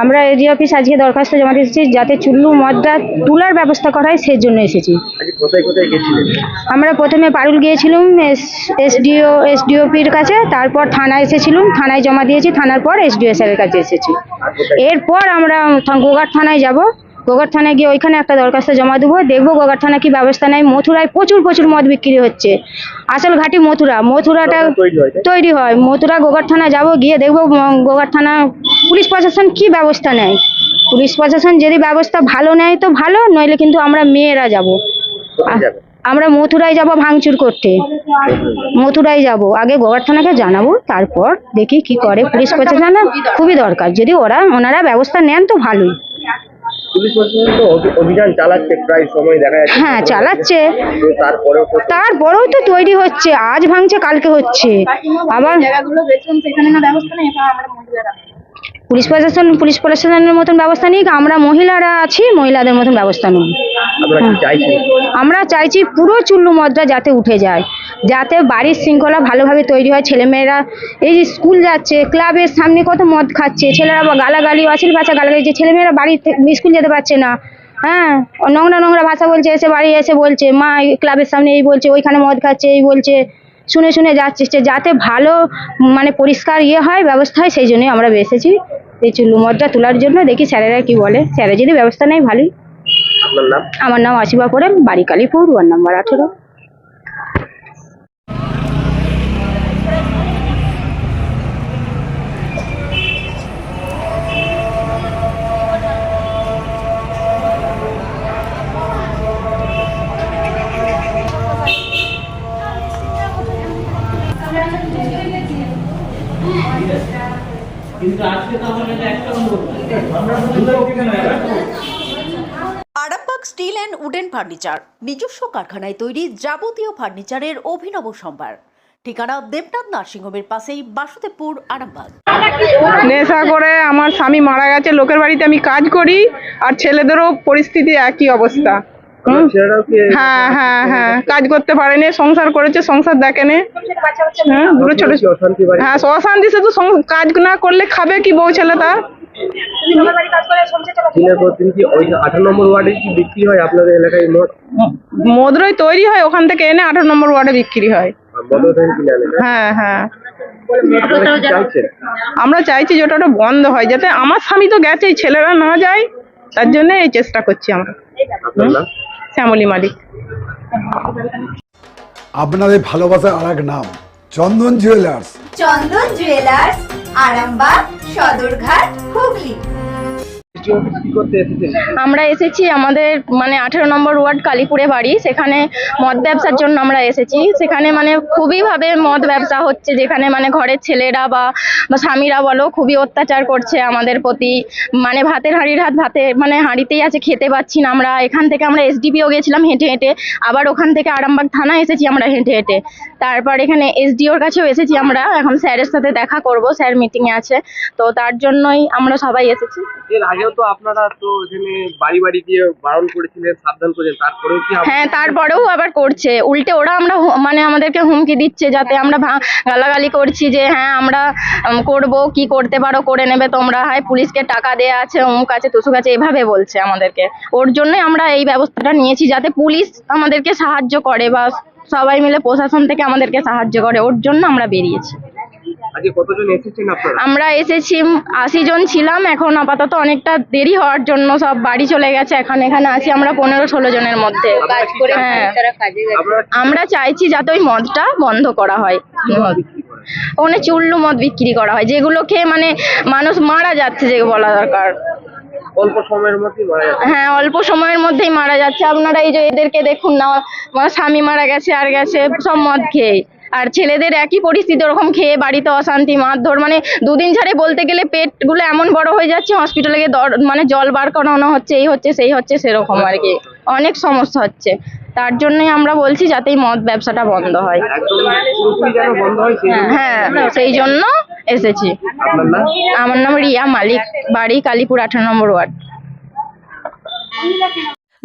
আমরা AD office আজকে দরখাস্ত জমা দিয়েছি যাতে চুল্লু মদটা তোলার ব্যবস্থা করা হয় সেই জন্য এসেছি আমরা প্রথমে পারুল গিয়েছিলাম এস এসডিও এসডিওপির কাছে তারপর থানায় এসেছিলাম থানায় জমা দিয়েছি থানার পর এসডিও স্যারের কাছে এসেছি। এরপর আমরা গোঘাট থানায় যাব। গোগার থানায় গিয়ে ওইখানে একটা দরখাস্ত জমা দেবো। দেখব গোগার থানা কি ব্যবস্থা নেয় মথুরায় প্রচুর প্রচুর মদ বিক্রি হচ্ছে। আসল ঘাটি মথুরা। মথুরাটা তৈরি হয় মথুরা গোগার থানা যাব গিয়ে দেখব গোগার থানা পুলিশ প্রশাসন কি ব্যবস্থা নেয়? পুলিশ প্রশাসন যদি ব্যবস্থা ভালো নেয় তো ভালো নইলে কিন্তু আমরা মেয়েরা যাব। আমরা মথুরায় যাব ভাঙচুর করতে। মথুরায় যাব। আগে গোগার থানাকে জানাব তারপর দেখি কি করে। পুলিশ প্রশাসন খুবই দরকার। যদি ওরা ওনারা ব্যবস্থা নেন তো ভালোই। পুলিশ প্রশাসন তো অভিযান চালাচ্ছে প্রায় সময় দেখা যাচ্ছে হ্যাঁ চালাচ্ছে। তারপরেও তো তারপরেও তো তৈরি হচ্ছে আজ ভাঙছে কালকে হচ্ছে। আবার পুলিশ প্রশাসন পুলিশ প্রশাসনের মতন ব্যবস্থা নিক আমরা মহিলারা আছি মহিলাদের মতন ব্যবস্থা নেব চাইছেন আমরা চাইছি পুরো চুল্লু মদটা যাতে উঠে যায়। যাতে বাড়ির শৃঙ্খলা ভালোভাবে তৈরি হয় ছেলেমেয়েরা এই যে স্কুল যাচ্ছে ক্লাবের সামনে কত মদ খাচ্ছে ছেলেরা গালাগালি অশ্লীল ভাষা গালাগালি যে ছেলেমেয়েরা বাড়ি থেকে স্কুল যেতে পারছে না। হ্যাঁ নোংরা নোংরা ভাষা বলছে এসে বাড়ি এসে বলছে মা এই ক্লাবের সামনে এই বলছে ওইখানে মদ খাচ্ছে এই বলছে শুনে শুনে যাচ্ছে যাতে ভালো মানে পরিষ্কার ইয়ে হয় ব্যবস্থা হয় সেই জন্যই আমরা বেসেছি এই চুল্লু মদটা তোলার জন্য দেখি স্যারেরা কি বলে। স্যারে যদি ব্যবস্থা নেয় ভালোই। আমার নাম আসিবা পড়েন বাড়ি কালীপুর ওয়ার্ড নাম্বার আঠেরো। Arambagh steel and wooden furniture নিজস্ব কারখানায় তৈরি যাবতীয় ফার্নিচারের অভিনব সম্ভার। ঠিকানা দেবনাথ নার্সিংহোমের পাশেই বাসুদেবপুর আরামবাগ। নেশা করে আমার স্বামী মারা গেছে লোকের বাড়িতে আমি কাজ করি আর ছেলেদেরও পরিস্থিতি একই অবস্থা। হ্যাঁ হ্যাঁ হ্যাঁ। কাজ করতে পারেনি সংসার করেছে সংসার দেখেনে। হ্যাঁ দুটো ছোট হ্যাঁ অশান্তি শুধু কাজ না করলে খাবে কি বউ ছেলে তার হয় মদরই তৈরি হয় ওখান থেকে এনে আঠারো নম্বর ওয়ার্ডে বিক্রি হয়। হ্যাঁ হ্যাঁ। আমরা চাইছি যেটা ওটা বন্ধ হয় যাতে আমার স্বামী তো গেছেই ছেলেরা না যায় তার জন্য এই চেষ্টা করছি আমরা। শ্যামলী মালিক। আপনাদের ভালোবাসার আর এক নাম চন্দন জুয়েলার্স চন্দন জুয়েলার্স আরামবাগ সদরঘাট হুগলি। আমরা এসেছি আমাদের মানে আঠেরো নম্বর ওয়ার্ড কালীপুরে বাড়ি সেখানে মদ ব্যবসার জন্য আমরা এসেছি। সেখানে মানে খুবই ভাবে মদ ব্যবসা হচ্ছে যেখানে মানে ঘরের ছেলেরা বা বা স্বামীরা বলো খুবই অত্যাচার করছে আমাদের প্রতি। মানে ভাতের হাঁড়ির হাত ভাতে মানে হাঁড়িতেই আছে খেতে পাচ্ছি না আমরা। এখান থেকে আমরা এসডিপিও গেছিলাম হেঁটে হেঁটে। আবার ওখান থেকে আরামবাগ থানা এসেছি আমরা হেঁটে হেঁটে। তারপর এখানে এসডিওর কাছেও এসেছি আমরা। এখন স্যারের সাথে দেখা করব স্যার মিটিংয়ে আছে। তো তার জন্যই আমরা সবাই এসেছি। এর আগেও তো আপনারা তো এখানে বাড়ি বাড়ি গিয়ে বারণ করেছিলেন সাবধান করেছেন তারপরেও কি হ্যাঁ তারপরেও আবার করছে। উল্টে ওরা আমরা মানে আমাদেরকে হুমকি দিচ্ছে যাতে আমরা ভা- গালাগালি করছি যে হ্যাঁ আমরা উম, করব কি করতে পারো করে নেবে তোমরা। হয় পুলিশকে টাকা দেয়া আছে অমুক আছে তুসুক আছে এভাবে বলছে আমাদেরকে। ওর জন্যই আমরা এই ব্যবস্থাটা নিয়েছি যাতে পুলিশ আমাদেরকে সাহায্য করে বা সবাই মিলে প্রশাসন থেকে আমাদেরকে সাহায্য করে। ওর জন্য আমরা বেরিয়েছি আজকে কতজন এসেছেন আপনারা আমরা এসেছি আশি জন ছিলাম এখন আপাতত অনেকটা দেরি হওয়ার জন্য সব বাড়ি চলে গেছে এখন এখানে আছি আমরা পনেরো ষোলো জনের মধ্যে। হ্যাঁ। আমরা চাইছি যাতে ওই মদটা বন্ধ করা হয়। ওখানে চুল্লু মদ বিক্রি করা হয় যেগুলো খেয়ে মানে মানুষ মারা যাচ্ছে যে বলা দরকার। অল্প সময়ের মধ্যেই মারা যাচ্ছে। হ্যাঁ অল্প সময়ের মধ্যেই মারা যাচ্ছে। আপনারা এই যে এদেরকে দেখুন না আমার স্বামী মারা গেছে আর গেছে সব মদ খেয়ে আর ছেলেদের একই পরিস্থিতি ওরকম খেয়ে বাড়িতে অশান্তি মারধর মানে দুদিন ছাড়ে বলতে গেলে পেটগুলো এমন বড় হয়ে যাচ্ছে হসপিটালে গিয়ে দর মানে জল বার করানো হচ্ছে এই হচ্ছে সেই হচ্ছে সেরকম আর কি। অনেক সমস্যা হচ্ছে। তার জন্যই আমরা বলছি যাতে এই মদ ব্যবসাটা বন্ধ হয়। হয় হ্যাঁ সেই জন্য এসেছি। আমার নাম রিয়া মালিক বাড়ি কালীপুর আঠারো নম্বর ওয়ার্ড।